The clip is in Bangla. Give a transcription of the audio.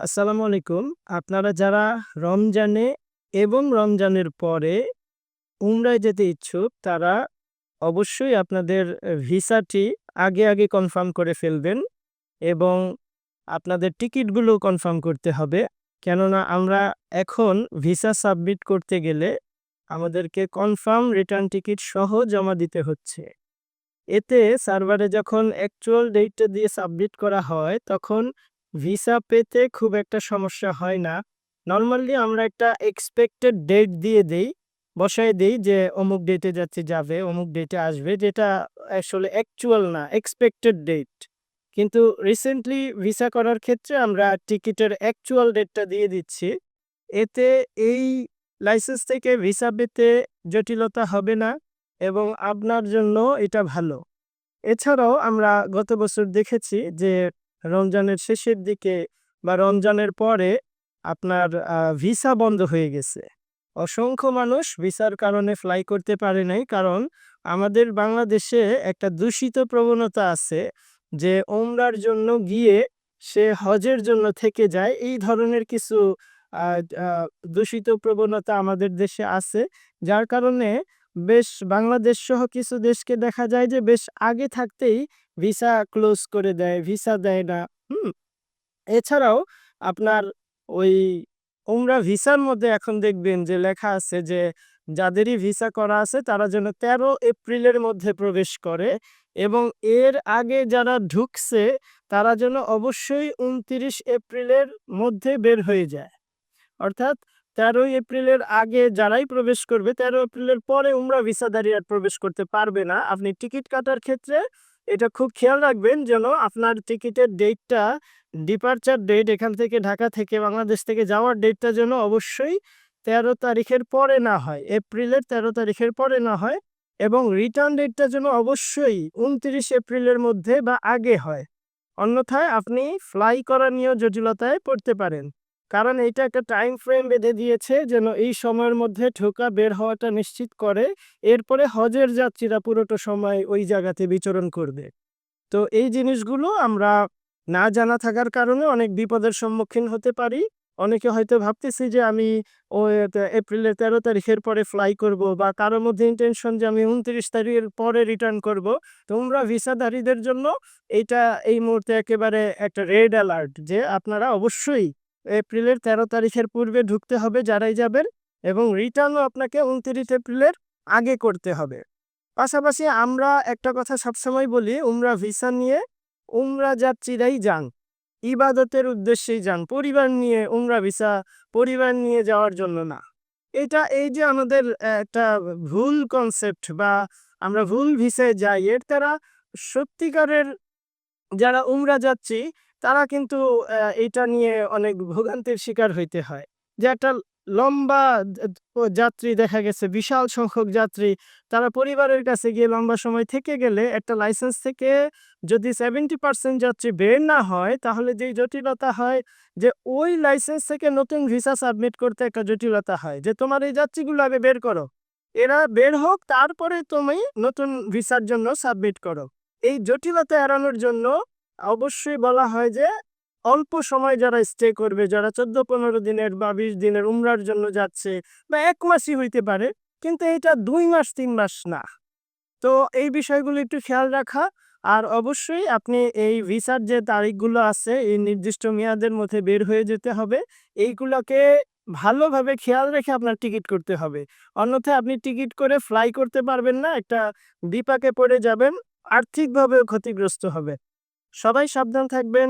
আসসালামু আলাইকুম। আপনারা যারা রমজানে এবং রমজানের পরে উমরায় যেতে ইচ্ছুক, তারা অবশ্যই আপনাদের ভিসাটি আগে, আগে কনফার্ম করে ফেলবেন এবং আপনাদের টিকিটগুলো কনফার্ম করতে হবে। কেননা আমরা এখন ভিসা সাবমিট করতে গেলে আমাদেরকে কনফার্ম রিটার্ন টিকিট সহ জমা দিতে হচ্ছে। এতে সার্ভারে যখন অ্যাকচুয়াল ডেটটা দিয়ে সাবমিট করা হয়, তখন ভিসা পেতে খুব একটা সমস্যা হয় না। নরমালি আমরা একটা এক্সপেক্টেড ডেট দিয়ে দেই, বসায় দিই যে অমুক ডেটে যাচ্ছি যাবে, অমুক ডেটে আসবে। যেটা আসলে অ্যাকচুয়াল না, এক্সপেক্টেড ডেট। কিন্তু রিসেন্টলি ভিসা করার ক্ষেত্রে আমরা টিকিটের অ্যাকচুয়াল ডেটটা দিয়ে দিচ্ছি। এতে এই লাইসেন্স থেকে ভিসা পেতে জটিলতা হবে না এবং আপনার জন্য এটা ভালো। এছাড়াও আমরা গত বছর দেখেছি যে রমজানের শেষের দিকে বা রমজানের পরে আপনার ভিসা বন্ধ হয়ে গেছে। অসংখ্য মানুষ ভিসার কারণে ফ্লাই করতে পারে নাই। কারণ আমাদের বাংলাদেশে একটা দূষিত প্রবণতা আছে যে ওমরার জন্য গিয়ে সে হজের জন্য থেকে যায়। এই ধরনের কিছু দূষিত প্রবণতা আমাদের দেশে আছে। যার কারণে বেশ বাংলাদেশ সহ কিছু দেশকে দেখা যায় যে বেশ আগে থাকতেই ভিসা ক্লোজ করে দেয়, ভিসা দেয় না। হুম? এছাড়াও আপনার ওই উমরা ভিসার মধ্যে এখন দেখবেন যে লেখা আছে যে যাদেরই ভিসা করা আছে তারা যেন ১৩ এপ্রিলের মধ্যে প্রবেশ করে এবং এর আগে যারা ঢুকছে তারা যেন অবশ্যই ২৯ এপ্রিলের মধ্যে বের হয়ে যায়। অর্থাৎ ১৩ এপ্রিলের আগে যারাই প্রবেশ করবে ১৩ এপ্রিলের পরে উমরা ভিসাধারী আর প্রবেশ করতে পারবে না। আপনি টিকিট কাটার ক্ষেত্রে এটা খুব খেয়াল রাখবেন যেন আপনার টিকিটের ডেটটা ডিপার্চার ডেট এখান থেকে ঢাকা থেকে বাংলাদেশ থেকে যাওয়ার ডেটটা যেন অবশ্যই ১৩ তারিখের পরে না হয়। এপ্রিলের ১৩ তারিখের পরে না হয় এবং রিটার্ন ডেটটা যেন অবশ্যই ২৯ এপ্রিলের মধ্যে বা আগে হয়। অন্যথায় আপনি ফ্লাই করা নিয়েও জটিলতায় পড়তে পারেন। কারণ এইটা একটা টাইম ফ্রেম বেঁধে দিয়েছে যেন এই সময়ের মধ্যে ঢোকা বের হওয়াটা নিশ্চিত করে। এরপরে হজের যাত্রীরা পুরোটা সময় ওই জায়গাতে বিচরণ করবে। তো এই জিনিসগুলো আমরা না জানা থাকার কারণে অনেক বিপদের সম্মুখীন হতে পারি। অনেকে হয়তো ভাবতেছি যে আমি ও এপ্রিলের ১৩ তারিখের পরে ফ্লাই করব বা কারোর মধ্যে ইনটেনশন যে আমি ২৯ তারিখের পরে রিটার্ন করব। তো উমরা ভিসাধারীদের জন্য এইটা এই মুহূর্তে একেবারে একটা রেড অ্যালার্ট যে আপনারা অবশ্যই এপ্রিলের ১৩ তারিখের পূর্বে ঢুকতে হবে যারাই যাবেন এবং রিটার্নও আপনাকে ২৯ এপ্রিলের আগে করতে হবে। পাশাপাশি আমরা একটা কথা সবসময় বলি, উমরা ভিসা নিয়ে উমরা যাত্রীরাই যান। ইবাদতের উদ্দেশ্যেই যান। পরিবার নিয়ে উমরা ভিসা, পরিবার নিয়ে যাওয়ার জন্য না। এটা এই যে আমাদের একটা ভুল কনসেপ্ট বা আমরা ভুল ভিসায় যাই, এর দ্বারা সত্যিকারের যারা উমরা যাত্রী তারা কিন্তু এটা নিয়ে অনেক ভোগান্তির শিকার হইতে হয়। যে একটা লম্বা যাত্রী দেখা গেছে, বিশাল সংখ্যক যাত্রী, তারা পরিবারের কাছে গিয়ে লম্বা সময় থেকে গেলে একটা লাইসেন্স থেকে যদি 70% যাত্রী বের না হয়, তাহলে যেই জটিলতা হয় যে ওই লাইসেন্স থেকে নতুন ভিসা সাবমিট করতে একটা জটিলতা হয় যে তোমার এই যাত্রীগুলো আগে বের করো। এরা বের হোক, তারপরে তুমি নতুন ভিসার জন্য সাবমিট করো। এই জটিলতা এড়ানোর জন্য অবশ্যই বলা হয় যে অল্প সময় যারা স্টে করবে, যারা ১৪-১৫ দিনের বা ২০ দিনের উমরার জন্য যাচ্ছে বা এক মাসই হইতে পারে। কিন্তু এটা দুই মাস তিন মাস না। তো এই বিষয়গুলো একটু খেয়াল রাখা আর অবশ্যই আপনি এই ভিসার যে তারিখগুলো আছে এই নির্দিষ্ট মেয়াদের মধ্যে বের হয়ে যেতে হবে। এইগুলোকে ভালোভাবে খেয়াল রেখে আপনার টিকিট করতে হবে। অন্যথায় আপনি টিকিট করে ফ্লাই করতে পারবেন না। একটা বিপাকে পড়ে যাবেন। আর্থিকভাবেও ক্ষতিগ্রস্ত হবে। সবাই সাবধান থাকবেন।